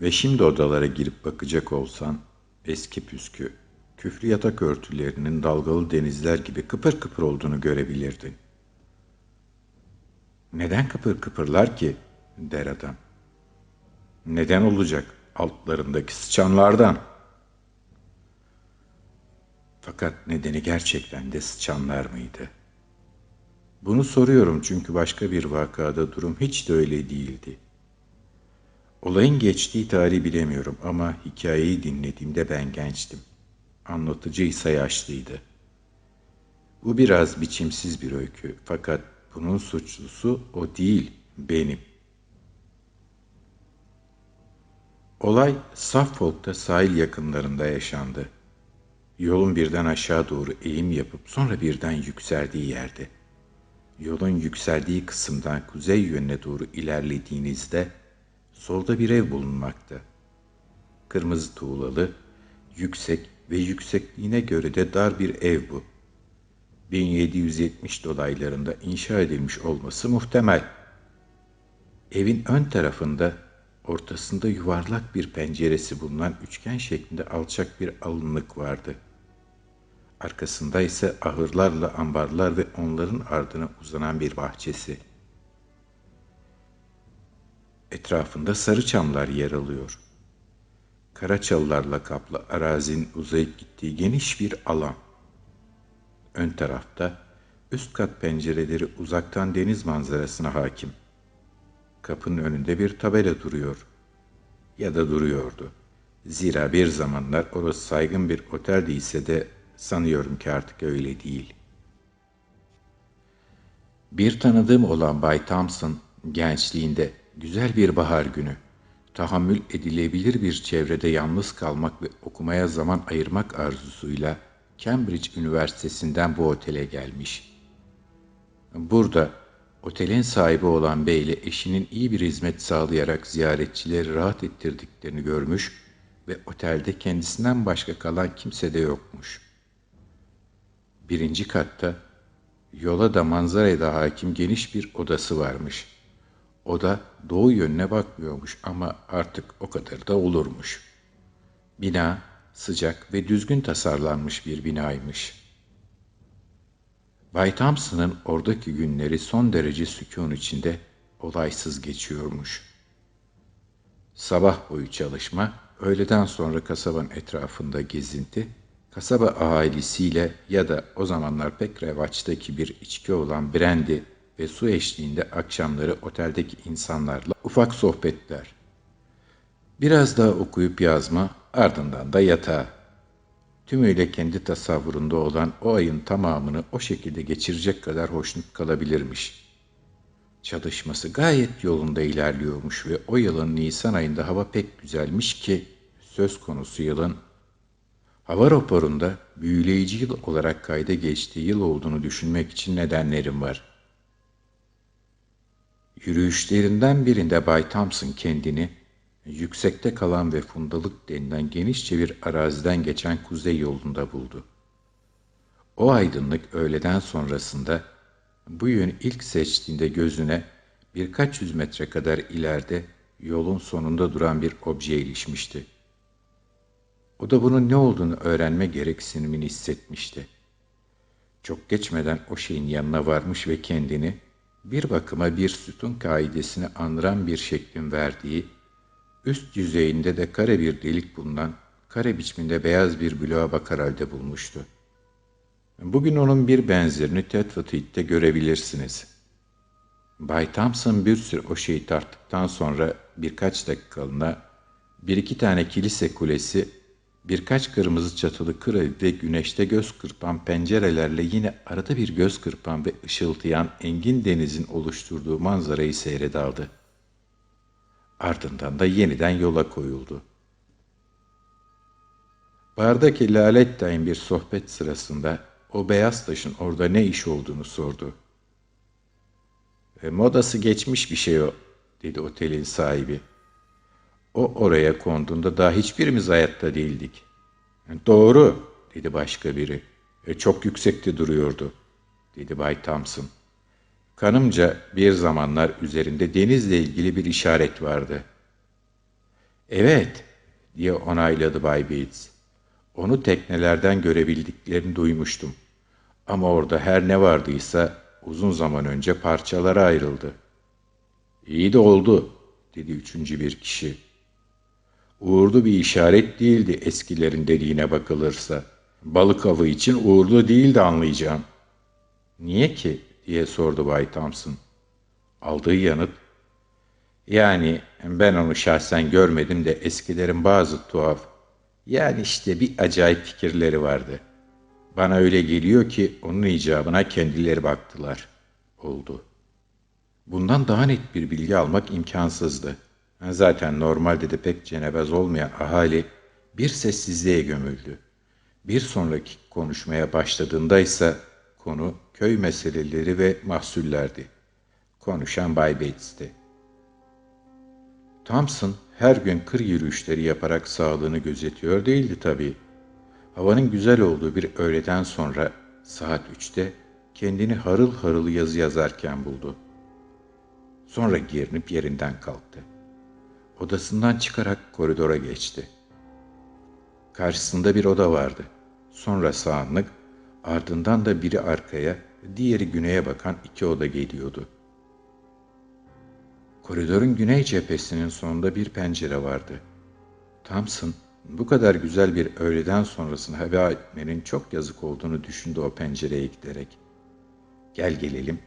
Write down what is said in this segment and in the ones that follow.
Ve şimdi odalara girip bakacak olsan, eski püskü, küflü yatak örtülerinin dalgalı denizler gibi kıpır kıpır olduğunu görebilirdin. Neden kıpır kıpırlar ki? der adam. Neden olacak? Altlarındaki sıçanlardan. Fakat nedeni gerçekten de sıçanlar mıydı? Bunu soruyorum çünkü başka bir vakada durum hiç de öyle değildi. Olayın geçtiği tarihi bilemiyorum ama hikayeyi dinlediğimde ben gençtim. Anlatıcı ise yaşlıydı. Bu biraz biçimsiz bir öykü fakat bunun suçlusu o değil, benim. Olay Suffolk'ta sahil yakınlarında yaşandı. Yolun birden aşağı doğru eğim yapıp sonra birden yükseldiği yerde. Yolun yükseldiği kısımdan kuzey yönüne doğru ilerlediğinizde solda bir ev bulunmakta. Kırmızı tuğlalı, yüksek ve yüksekliğine göre de dar bir ev bu. 1770 dolaylarında inşa edilmiş olması muhtemel. Evin ön tarafında ortasında yuvarlak bir penceresi bulunan üçgen şeklinde alçak bir alınlık vardı. Arkasında ise ahırlarla ambarlar ve onların ardına uzanan bir bahçesi. Etrafında sarı çamlar yer alıyor. Kara çalılarla kaplı arazinin uzayıp gittiği geniş bir alan. Ön tarafta üst kat pencereleri uzaktan deniz manzarasına hakim. Kapının önünde bir tabela duruyor. Ya da duruyordu. Zira bir zamanlar orası saygın bir otel değilse de sanıyorum ki artık öyle değil. Bir tanıdığım olan Bay Thompson gençliğinde güzel bir bahar günü tahammül edilebilir bir çevrede yalnız kalmak ve okumaya zaman ayırmak arzusuyla Cambridge Üniversitesi'nden bu otele gelmiş. Burada otelin sahibi olan bey ile eşinin iyi bir hizmet sağlayarak ziyaretçileri rahat ettirdiklerini görmüş ve otelde kendisinden başka kalan kimse de yokmuş. Birinci katta yola da manzaraya da hakim geniş bir odası varmış. Oda doğu yönüne bakmıyormuş ama artık o kadar da olurmuş. Bina sıcak ve düzgün tasarlanmış bir binaymış. Bay Thompson'ın oradaki günleri son derece sükun içinde olaysız geçiyormuş. Sabah boyu çalışma, öğleden sonra kasabanın etrafında gezinti, kasaba ahalisiyle ya da o zamanlar pek revaçtaki bir içki olan brandy ve su eşliğinde akşamları oteldeki insanlarla ufak sohbetler. Biraz daha okuyup yazma, ardından da yatağa. Tümüyle kendi tasavvurunda olan o ayın tamamını o şekilde geçirecek kadar hoşnut kalabilirmiş. Çalışması gayet yolunda ilerliyormuş ve o yılın Nisan ayında hava pek güzelmiş ki söz konusu yılın hava raporunda büyüleyici yıl olarak kayda geçtiği yıl olduğunu düşünmek için nedenlerim var. Yürüyüşlerinden birinde Bay Thompson kendini yüksekte kalan ve fundalık denilen genişçe bir araziden geçen kuzey yolunda buldu. O aydınlık öğleden sonrasında bu yönü ilk seçtiğinde gözüne birkaç yüz metre kadar ileride yolun sonunda duran bir obje ilişmişti. O da bunun ne olduğunu öğrenme gereksinimini hissetmişti. Çok geçmeden o şeyin yanına varmış ve kendini bir bakıma bir sütun kaidesini andıran bir şeklin verdiği, üst yüzeyinde de kare bir delik bulunan, kare biçiminde beyaz bir bloğa bakar halde bulmuştu. Bugün onun bir benzerini Tetford'da görebilirsiniz. Bay Thompson bir sürü o şeyi tarttıktan sonra birkaç dakikalığına bir iki tane kilise kulesi birkaç kırmızı çatılı kır ve güneşte göz kırpan pencerelerle yine arada bir göz kırpan ve ışıltıyan engin denizin oluşturduğu manzarayı seyredaldı. Ardından da yeniden yola koyuldu. Bardaki Lalettay'ın bir sohbet sırasında o beyaz taşın orada ne iş olduğunu sordu. E, modası geçmiş bir şey o, dedi otelin sahibi. O oraya konduğunda daha hiçbirimiz hayatta değildik. "E, Doğru, dedi başka biri. E, çok yüksekte duruyordu, dedi Bay Thompson. Kanımca bir zamanlar üzerinde denizle ilgili bir işaret vardı. Evet, diye onayladı Bay Bates. Onu teknelerden görebildiklerini duymuştum. Ama orada her ne vardıysa uzun zaman önce parçalara ayrıldı. İyi de oldu, dedi üçüncü bir kişi. Uğurlu bir işaret değildi eskilerin dediğine bakılırsa. Balık avı için uğurlu değildi anlayacağım. Niye ki? diye sordu Bay Thompson. Aldığı yanıt, yani ben onu şahsen görmedim de eskilerin bazı tuhaf, yani işte bir acayip fikirleri vardı. Bana öyle geliyor ki onun icabına kendileri baktılar. Oldu. Bundan daha net bir bilgi almak imkansızdı. Zaten normalde de pek cenebez olmayan ahali bir sessizliğe gömüldü. Bir sonraki konuşmaya başladığında ise konu köy meseleleri ve mahsullerdi. Konuşan Bay Bates'ti. Thompson her gün kır yürüyüşleri yaparak sağlığını gözetiyor değildi tabii. Havanın güzel olduğu bir öğleden sonra saat üçte kendini harıl harıl yazı yazarken buldu. Sonra giyinip yerinden kalktı. Odasından çıkarak koridora geçti. Karşısında bir oda vardı. Sonra sağanlık, ardından da biri arkaya, diğeri güneye bakan iki oda geliyordu. Koridorun güney cephesinin sonunda bir pencere vardı. Thompson, bu kadar güzel bir öğleden sonrasını heba etmenin çok yazık olduğunu düşündü o pencereye giderek. Gel gelelim,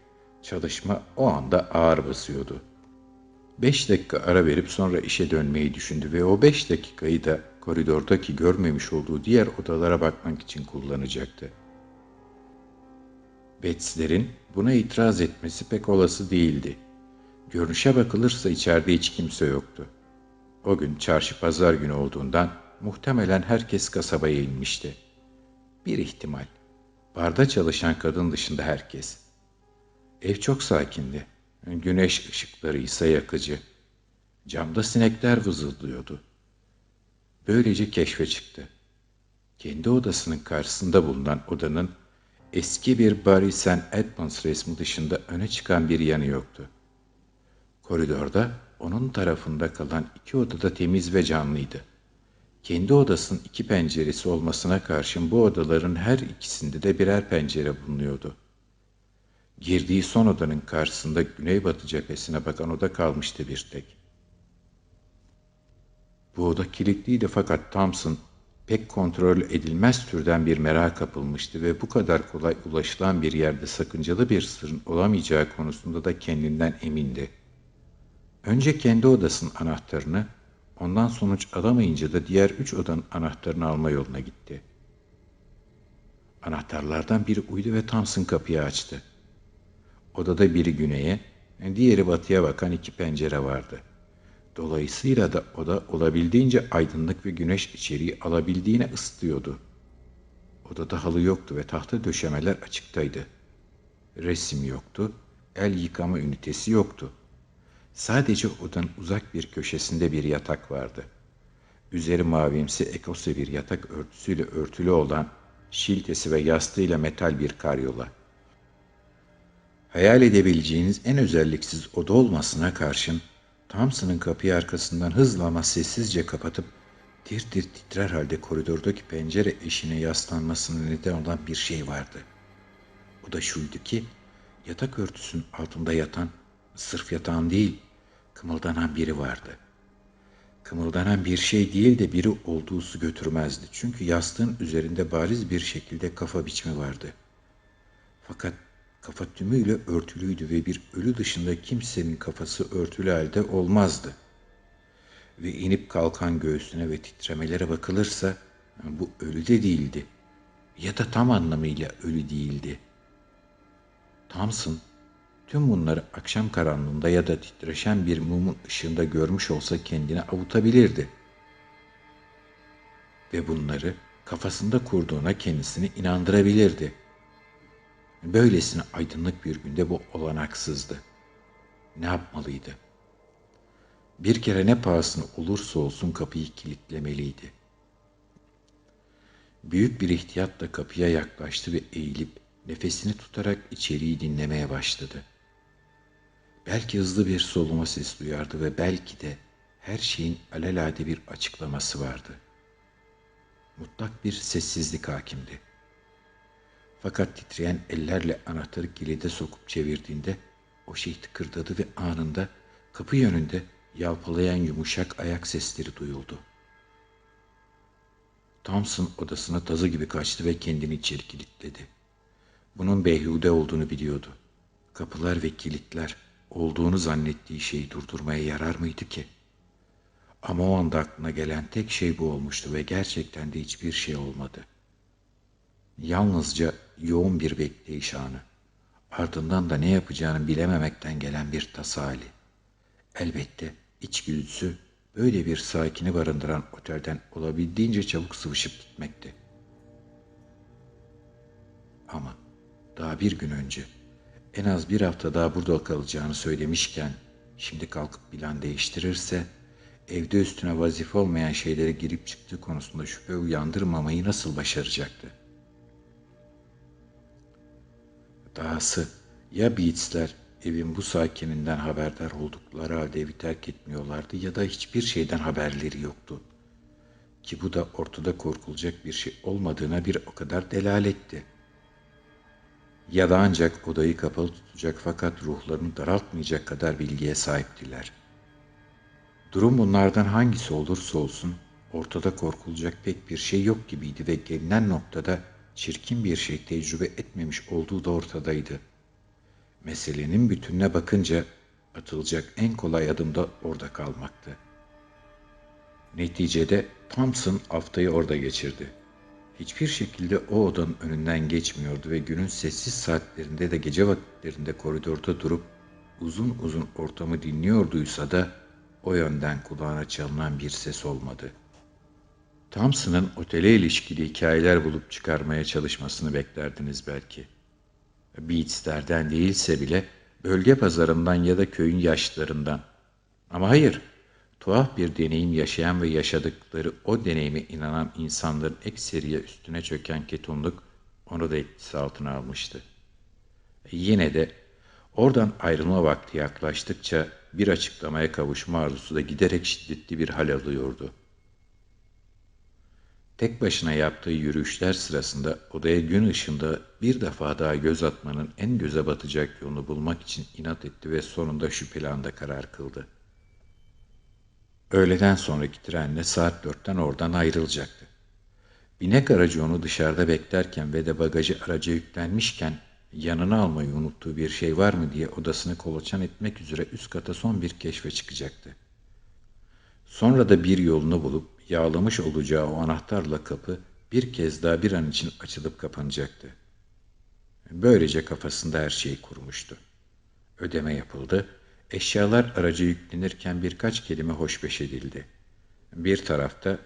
çalışma o anda ağır basıyordu. Beş dakika ara verip sonra işe dönmeyi düşündü ve o beş dakikayı da koridordaki görmemiş olduğu diğer odalara bakmak için kullanacaktı. Betsler'in buna itiraz etmesi pek olası değildi. Görünüşe bakılırsa içeride hiç kimse yoktu. O gün çarşı pazar günü olduğundan muhtemelen herkes kasabaya inmişti. Bir ihtimal. Barda çalışan kadın dışında herkes. Ev çok sakindi. Güneş ışıkları ise yakıcı. Camda sinekler vızıldıyordu. Böylece keşfe çıktı. Kendi odasının karşısında bulunan odanın eski bir Barry St. Edmunds resmi dışında öne çıkan bir yanı yoktu. Koridorda onun tarafında kalan iki odada temiz ve canlıydı. Kendi odasının iki penceresi olmasına karşın bu odaların her ikisinde de birer pencere bulunuyordu. Girdiği son odanın karşısında güneybatı cephesine bakan oda kalmıştı bir tek. Bu oda kilitliydi fakat Thompson pek kontrol edilmez türden bir merak kapılmıştı ve bu kadar kolay ulaşılan bir yerde sakıncalı bir sırrın olamayacağı konusunda da kendinden emindi. Önce kendi odasının anahtarını, ondan sonuç alamayınca da diğer üç odanın anahtarını alma yoluna gitti. Anahtarlardan biri uydu ve Thompson kapıyı açtı. Odada biri güneye, diğeri batıya bakan iki pencere vardı. Dolayısıyla da oda olabildiğince aydınlık ve güneş içeriği alabildiğine ısıtıyordu. Odada halı yoktu ve tahta döşemeler açıktaydı. Resim yoktu, el yıkama ünitesi yoktu. Sadece odanın uzak bir köşesinde bir yatak vardı. Üzeri mavimsi ekose bir yatak örtüsüyle örtülü olan, şiltesi ve yastığıyla metal bir karyola. Hayal edebileceğiniz en özelliksiz oda olmasına karşın, Thompson'ın kapıyı arkasından hızla ama sessizce kapatıp tir tir titrer halde koridordaki pencere eşine yaslanmasına neden olan bir şey vardı. O da şuydu ki yatak örtüsünün altında yatan, sırf yatan değil, kımıldanan biri vardı. Kımıldanan bir şey değil de biri olduğu su götürmezdi. Çünkü yastığın üzerinde bariz bir şekilde kafa biçimi vardı. Fakat Kafa tümüyle örtülüydü ve bir ölü dışında kimsenin kafası örtülü halde olmazdı. Ve inip kalkan göğsüne ve titremelere bakılırsa bu ölü de değildi. Ya da tam anlamıyla ölü değildi. Thompson tüm bunları akşam karanlığında ya da titreşen bir mumun ışığında görmüş olsa kendini avutabilirdi. Ve bunları kafasında kurduğuna kendisini inandırabilirdi.'' Böylesine aydınlık bir günde bu olanaksızdı. Ne yapmalıydı? Bir kere ne pahasına olursa olsun kapıyı kilitlemeliydi. Büyük bir ihtiyatla kapıya yaklaştı ve eğilip nefesini tutarak içeriği dinlemeye başladı. Belki hızlı bir soluma ses duyardı ve belki de her şeyin alelade bir açıklaması vardı. Mutlak bir sessizlik hakimdi. Fakat titreyen ellerle anahtarı kilide sokup çevirdiğinde o şey tıkırdadı ve anında kapı yönünde yalpalayan yumuşak ayak sesleri duyuldu. Thompson odasına tazı gibi kaçtı ve kendini içeri kilitledi. Bunun beyhude olduğunu biliyordu. Kapılar ve kilitler olduğunu zannettiği şeyi durdurmaya yarar mıydı ki? Ama o anda aklına gelen tek şey bu olmuştu ve gerçekten de hiçbir şey olmadı. Yalnızca yoğun bir bekleyiş anı. Ardından da ne yapacağını bilememekten gelen bir tasali. Elbette içgüdüsü böyle bir sakini barındıran otelden olabildiğince çabuk sıvışıp gitmekti. Ama daha bir gün önce en az bir hafta daha burada kalacağını söylemişken şimdi kalkıp plan değiştirirse evde üstüne vazife olmayan şeylere girip çıktığı konusunda şüphe uyandırmamayı nasıl başaracaktı? Dahası ya Beats'ler evin bu sakininden haberdar oldukları halde evi terk etmiyorlardı ya da hiçbir şeyden haberleri yoktu. Ki bu da ortada korkulacak bir şey olmadığına bir o kadar delaletti. Ya da ancak odayı kapalı tutacak fakat ruhlarını daraltmayacak kadar bilgiye sahiptiler. Durum bunlardan hangisi olursa olsun ortada korkulacak pek bir şey yok gibiydi ve gelinen noktada çirkin bir şey tecrübe etmemiş olduğu da ortadaydı. Meselenin bütününe bakınca atılacak en kolay adım da orada kalmaktı. Neticede Thompson haftayı orada geçirdi. Hiçbir şekilde o odanın önünden geçmiyordu ve günün sessiz saatlerinde de gece vakitlerinde koridorda durup uzun uzun ortamı dinliyorduysa da o yönden kulağına çalınan bir ses olmadı.'' Thompson'ın otele ilişkili hikayeler bulup çıkarmaya çalışmasını beklerdiniz belki. Beats'lerden değilse bile bölge pazarından ya da köyün yaşlılarından. Ama hayır, tuhaf bir deneyim yaşayan ve yaşadıkları o deneyime inanan insanların ekseriye üstüne çöken ketonluk onu da etkisi altına almıştı. Yine de oradan ayrılma vakti yaklaştıkça bir açıklamaya kavuşma arzusu da giderek şiddetli bir hal alıyordu.'' Tek başına yaptığı yürüyüşler sırasında odaya gün ışığında bir defa daha göz atmanın en göze batacak yolunu bulmak için inat etti ve sonunda şüpheli anda karar kıldı. Öğleden sonraki trenle saat dörtten oradan ayrılacaktı. Binek aracı onu dışarıda beklerken ve de bagajı araca yüklenmişken yanına almayı unuttuğu bir şey var mı diye odasını kolaçan etmek üzere üst kata son bir keşfe çıkacaktı. Sonra da bir yolunu bulup yağlamış olacağı o anahtarla kapı bir kez daha bir an için açılıp kapanacaktı. Böylece kafasında her şey kurmuştu. Ödeme yapıldı, eşyalar araca yüklenirken birkaç kelime hoşbeş edildi. Bir tarafta,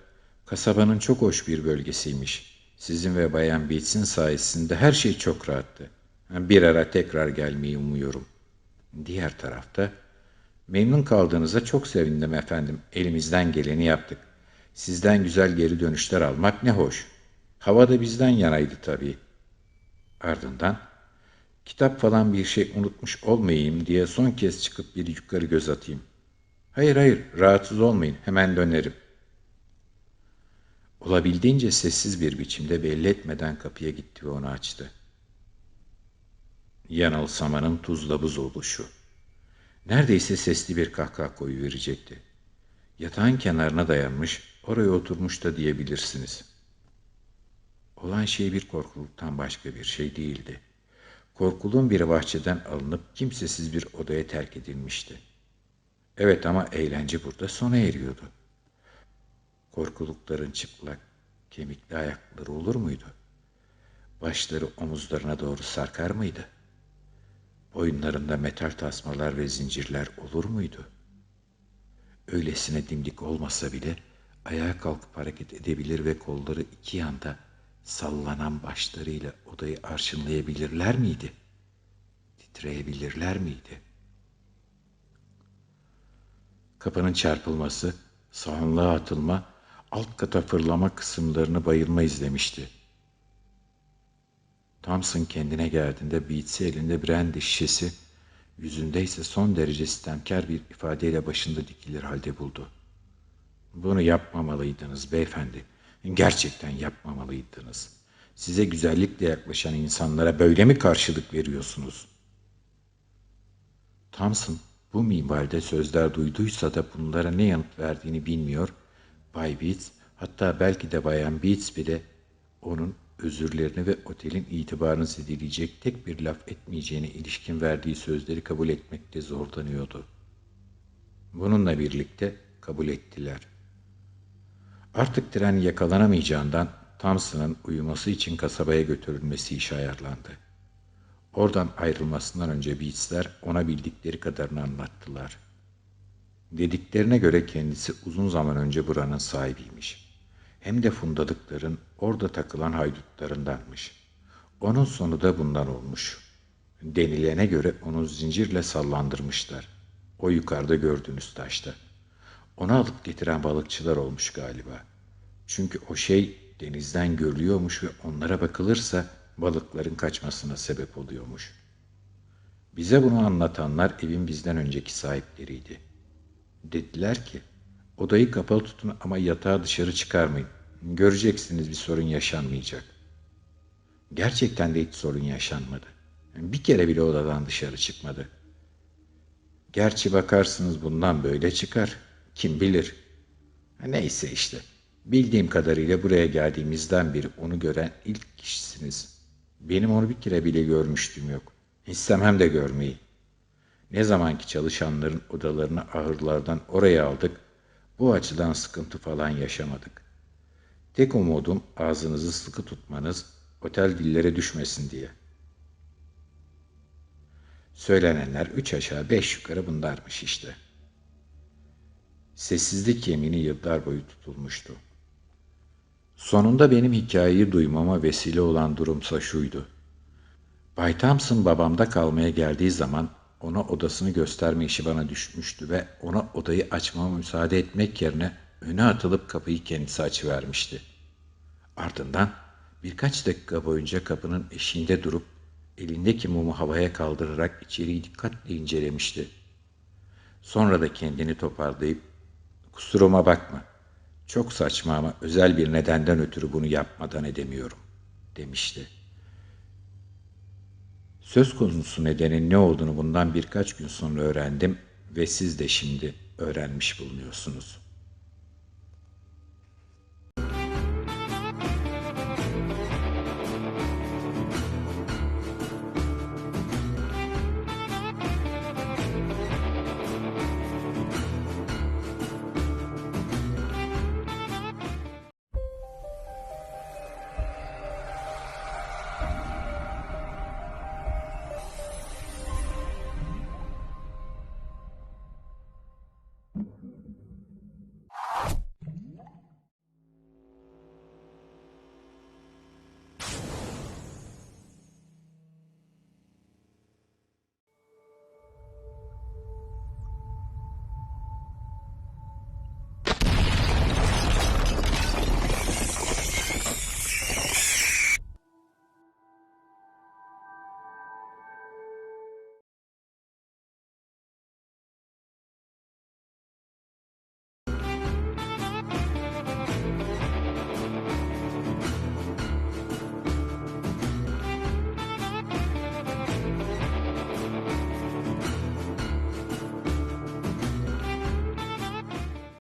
kasabanın çok hoş bir bölgesiymiş. Sizin ve Bayan Beats'in sayesinde her şey çok rahattı. Bir ara tekrar gelmeyi umuyorum. Diğer tarafta, memnun kaldığınıza çok sevindim efendim. Elimizden geleni yaptık. Sizden güzel geri dönüşler almak ne hoş. Hava da bizden yanaydı tabii. Ardından kitap falan bir şey unutmuş olmayayım diye son kez çıkıp bir yukarı göz atayım. Hayır hayır rahatsız olmayın hemen dönerim. Olabildiğince sessiz bir biçimde belli etmeden kapıya gitti ve onu açtı. Yanılsamanın tuzla buz oluşu. Neredeyse sesli bir kahkaha koyu verecekti. Yatağın kenarına dayanmış, Oraya oturmuş da diyebilirsiniz. Olan şey bir korkuluktan başka bir şey değildi. Korkuluğun bir bahçeden alınıp kimsesiz bir odaya terk edilmişti. Evet ama eğlence burada sona eriyordu. Korkulukların çıplak, kemikli ayakları olur muydu? Başları omuzlarına doğru sarkar mıydı? Boyunlarında metal tasmalar ve zincirler olur muydu? Öylesine dimdik olmasa bile ayağa kalkıp hareket edebilir ve kolları iki yanda sallanan başlarıyla odayı arşınlayabilirler miydi? Titreyebilirler miydi? Kapının çarpılması, sağanlığa atılma, alt kata fırlama kısımlarını bayılma izlemişti. Thompson kendine geldiğinde Beats'i elinde brandy şişesi, yüzünde ise son derece sistemkar bir ifadeyle başında dikilir halde buldu. Bunu yapmamalıydınız beyefendi. Gerçekten yapmamalıydınız. Size güzellikle yaklaşan insanlara böyle mi karşılık veriyorsunuz? Thompson bu minvalde sözler duyduysa da bunlara ne yanıt verdiğini bilmiyor. Bay Beats hatta belki de Bayan Beats bile onun özürlerini ve otelin itibarını zedeleyecek tek bir laf etmeyeceğine ilişkin verdiği sözleri kabul etmekte zorlanıyordu. Bununla birlikte kabul ettiler. Artık tren yakalanamayacağından Thompson'ın uyuması için kasabaya götürülmesi işe ayarlandı. Oradan ayrılmasından önce Beats'ler ona bildikleri kadarını anlattılar. Dediklerine göre kendisi uzun zaman önce buranın sahibiymiş. Hem de fundadıkların orada takılan haydutlarındanmış. Onun sonu da bundan olmuş. Denilene göre onu zincirle sallandırmışlar. O yukarıda gördüğünüz taşta. Onu alıp getiren balıkçılar olmuş galiba. Çünkü o şey denizden görülüyormuş ve onlara bakılırsa balıkların kaçmasına sebep oluyormuş. Bize bunu anlatanlar evin bizden önceki sahipleriydi. Dediler ki, odayı kapalı tutun ama yatağı dışarı çıkarmayın. Göreceksiniz bir sorun yaşanmayacak. Gerçekten de hiç sorun yaşanmadı. Bir kere bile odadan dışarı çıkmadı. Gerçi bakarsınız bundan böyle çıkar. Kim bilir. Neyse işte. Bildiğim kadarıyla buraya geldiğimizden beri onu gören ilk kişisiniz. Benim onu bir kere bile görmüştüm yok. İstemem de görmeyi. Ne zamanki çalışanların odalarını ahırlardan oraya aldık, bu açıdan sıkıntı falan yaşamadık. Tek umudum ağzınızı sıkı tutmanız, otel dillere düşmesin diye. Söylenenler üç aşağı beş yukarı bunlarmış işte. Sessizlik yemini yıllar boyu tutulmuştu. Sonunda benim hikayeyi duymama vesile olan durumsa şuydu. Bay Thompson babamda kalmaya geldiği zaman ona odasını gösterme işi bana düşmüştü ve ona odayı açmama müsaade etmek yerine öne atılıp kapıyı kendisi açıvermişti. Ardından birkaç dakika boyunca kapının eşiğinde durup elindeki mumu havaya kaldırarak içeriği dikkatle incelemişti. Sonra da kendini toparlayıp kusuruma bakma çok saçma ama özel bir nedenden ötürü bunu yapmadan edemiyorum demişti. Söz konusu nedenin ne olduğunu bundan birkaç gün sonra öğrendim ve siz de şimdi öğrenmiş bulunuyorsunuz.''